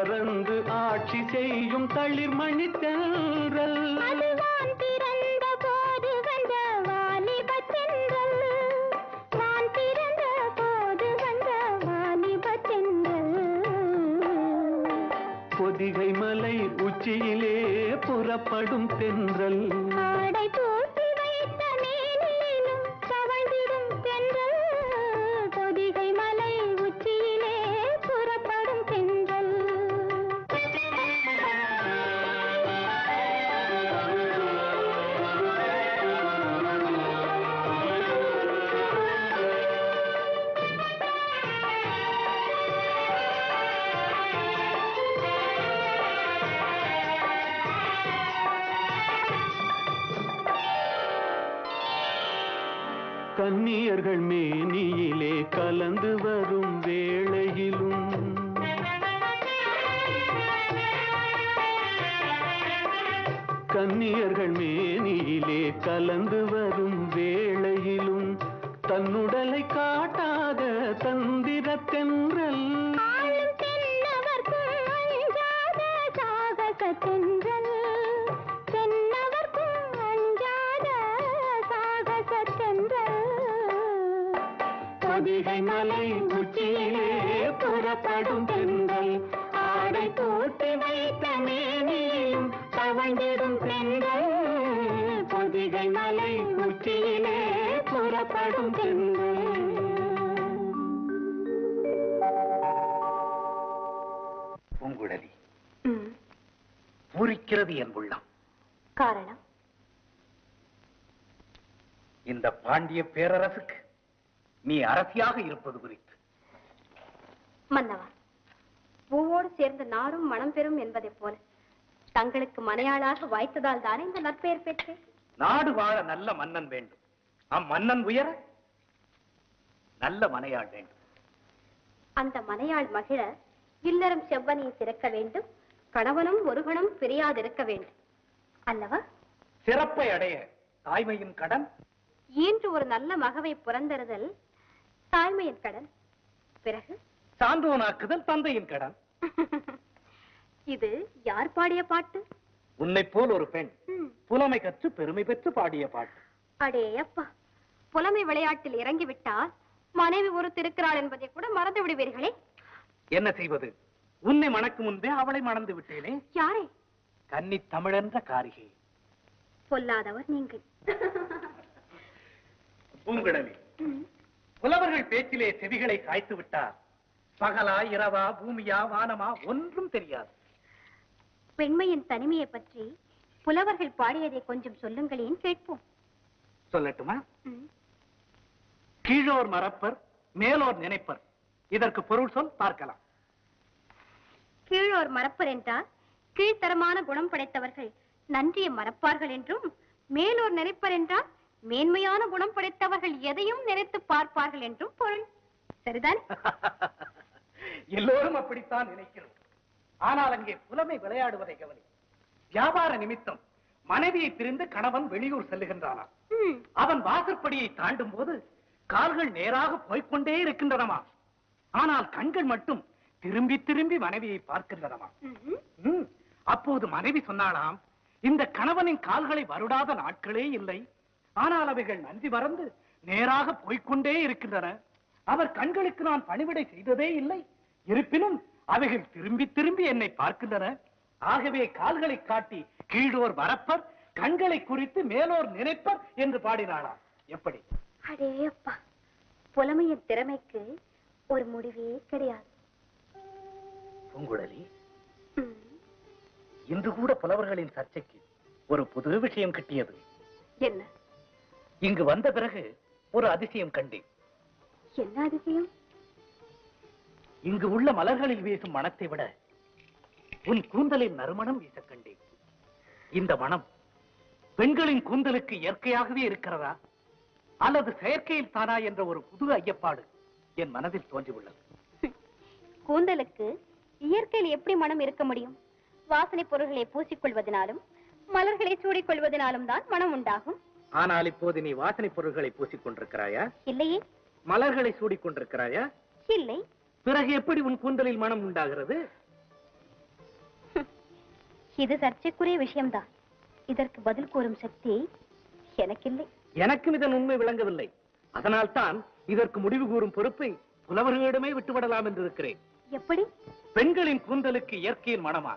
பறந்து ஆட்சி செய்யும் தளிர்மணி தென்றல் பிறந்த போது வந்த வாலிபத் தென்றல். வான் பிறந்த போது வந்த வாலிபத் தென்றல். பொதிகை மலை உச்சியிலே புறப்படும் தென்றல் ஆடை கன்னியர்கள் மேனியிலே கலந்து வரும் வேளையிலும். கன்னியர்கள் மேனியிலே கலந்து வரும் வேளையிலும். தன்னுடலை காட்டாத தந்திரத்தென்றல். தென்னவர்க்கும் அஞ்சாத சாகசத் மலை உச்சியிலே புறப்படும் தென்றல் ஆடை போட்டு வைத்த மேனியும் தவழ்ந்திடும் தென்றல் பொதிகை மலை உச்சியிலே புறப்படும் தென்றல் பூங்குழலி. பூரிக்கிறது என் உள்ளம். காரணம்? இந்த பாண்டிய பேரரசுக்கு நீ அரசியாக இருப்பது குறித்து. மன்னவா பூவோடு சேர்ந்து நாடும் மனம் பெறும் என்பதைப் போல தங்களுக்கு மனையாளாக வாய்த்ததால் தானே இந்த நற்பெயர் பெற்றேன் நாடு வாழ நல்ல மன்னன் வேண்டும். அம்மன்னன் உயர நல்ல மனையாள் வேண்டும். அந்த மனையாள் மகிழ இல்லறம் செவ்வனியை திறக்க வேண்டும். கணவனும் ஒரு கணம் பிரியாதிருக்க வேண்டும். அல்லவா? சிறப்பை அடைய தாய்மையின் கடன். ஈன்று ஒரு நல்ல மகவை புறந்தறுதல் தாய்மையின் கடன். பிறகு? சான்றோனாக்குதல் தந்தையின் கடன். இது யார் பாடிய பாட்டு? உன்னை போல் ஒரு பெண் புலமை கற்று பெருமை பெற்று பாடிய பாட்டு. அடே அப்பா புலமை விளையாட்டில் இறங்கிவிட்டால் மனைவி ஒரு திருக்கிறாள் என்பதை கூட மறந்து விடுவீர்களே. என்ன செய்வது? உன்னை மணக்கும் முன்பே அவளை மணந்து விட்டேனே. யாரே? கன்னி தமிழென்ற காரிகை. பொல்லாதவர் நீங்கள். பூங்குழலி. புலவர்கள் பேச்சிலே செவிகளை சாய்த்து விட்டார். பகலா இரவா பூமியா வானமா ஒன்றும் தெரியாது. பெண்மையின் தனிமையை பற்றி புலவர்கள் பாடியதை கொஞ்சம் சொல்லுங்களேன் கேட்போம். சொல்லட்டுமா. கீழோர் மறப்பர் மேலோர் நினைப்பர். இதற்கு பொருள் சொல் பார்க்கலாம். கீழோர் மறப்பர் என்றால் கீழ்த்தரமான குணம் படைத்தவர்கள் நன்றியை மறப்பார்கள் என்றும் மேலோர் நினைப்பர் என்றால் மேன்மையான குணம் படைத்தவர்கள் எதையும் நினைத்து பார்ப்பார்கள் என்றும் பொருள். சரிதான்? எல்லோரும் அப்படித்தான் நினைக்கிறோம். ஆனால் அங்கே புலமை விளையாடுவதை கவனி. வியாபார நிமித்தம் மனைவியை பிரிந்து கணவன் வெளியூர் செல்லுகின்றானாம் ம், அவன் வாசற்படியை தாண்டும் போது கால்கள் நேராக போய்க்கொண்டே இருக்கின்றனமா? ஆனால் கண்கள் மட்டும் திரும்பி திரும்பி மனைவியை பார்க்கின்றனமா? அப்போது மனைவி சொன்னாளாம் இந்த கணவனின் கால்களை வருடாத நாட்களே இல்லை. ஆனால் அவைகள் நன்றி மறந்து நேராக போய்க்கொண்டே இருக்கின்றன. அவர் கண்களுக்கு நான் பணிவிடை செய்ததே இல்லை. இருப்பினும் அவைகள் திரும்பி திரும்பி என்னை பார்க்கின்றன. ஆகவே கால்களை காட்டி கீழோர் வரப்பர் கண்களை குறித்து மேலோர் நினைப்பர் என்று பாடினாளாம். எப்படி? அடே அப்பா புலமையின் திறமைக்கு ஒரு முடிவே கிடையாது. பூங்குழலி இன்று கூட புலவர்களின் சர்ச்சைக்கு ஒரு புது விஷயம் கிட்டியது. என்ன? இங்கு வந்த பிறகு ஒரு அதிசயம் கண்டேன். என்ன அதிசயம்? இங்கு உள்ள மலர்களில் வீசும் மனத்தை விட உன் கூந்தலின் நறுமணம் வீசக் கண்டேன். இந்த மனம் பெண்களின் கூந்தலுக்கு இயற்கையாகவே இருக்கிறதா? அல்லது செயற்கையில் தானா என்ற ஒரு புது ஐயப்பாடு என் மனதில் தோன்றியுள்ளது. கூந்தலுக்கு இயற்கையில் எப்படி மனம் இருக்க முடியும்? வாசனை பொருள்களை பூசிக்கொள்வதனாலும் மலர்களை சூடிக்கொள்வதனாலும் தான் மனம் உண்டாகும். ஆனால் இப்போது நீ வாசனை பொருள்களை பூசிக் கொண்டிருக்கிறாயா இல்லையே. மலர்களை சூடிக் கொண்டிருக்கிறாயா இல்லை. பிறகு எப்படி உன் கூந்தலில் மனம் உண்டாகிறது? இது சர்ச்சைக்குரிய விஷயம்தான். இதற்கு பதில் கூறும் சக்தி எனக்கில்லை. எனக்கும் இதன் உண்மை விளங்கவில்லை. அதனால்தான் இதற்கு முடிவு கூறும் பொறுப்பை புலவர்களிடமே விட்டுவிடலாம் என்று இருக்கிறேன் எப்படி? பெண்களின் கூந்தலுக்கு இயற்கையில் மனமா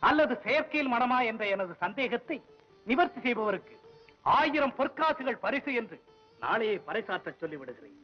அல்லது செயற்கையில் மனமா என்ற எனது சந்தேகத்தை நிவர்த்தி செய்பவருக்கு ஆயிரம் பொற்காசுகள் பரிசு என்று நாளையே பறைசாற்ற சொல்லிவிடுகிறேன்.